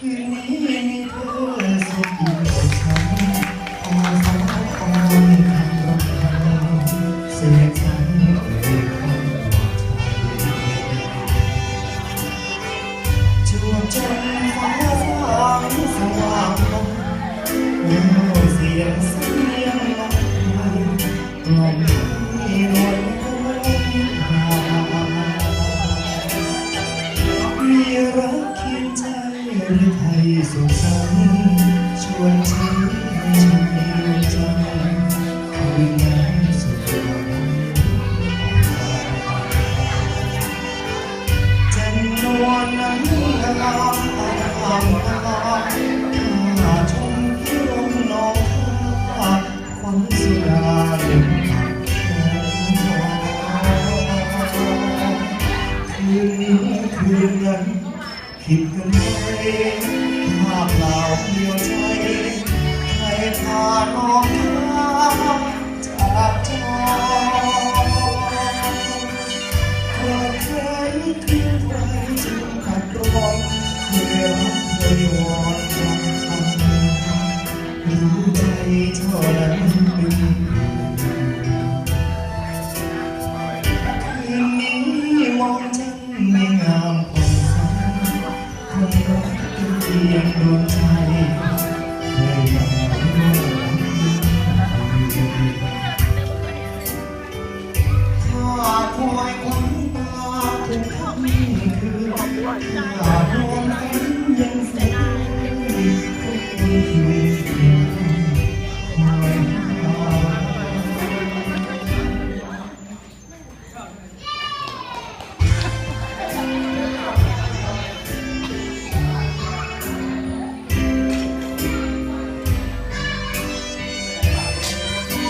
คืนนี้มีเธอสุขอยู่กับฉันอ่อนสาวอ่อนคำรำพันเสียงฉันเอ่ยคำว่าใจจวจนฟ้าสางสว่างลงเมื่อเสียง หรือไทยสุขสันต์ชวนฉันให้มีใจคืนนั้น ผิดกันไหมภาพเหล่าเดียวใจใครพาน้องข้าจากจอเมื่อแขนเพียงไว้จึงขัดร้องเมื่อรักเคยวอนยังคำรู้ใจเท่านั้นเป็นคืนนี้มองจันไม่งา ยงดวงใจเลยบอกถ้าคอยคนตาเป็นคำคืนถ้าดวงใจยัง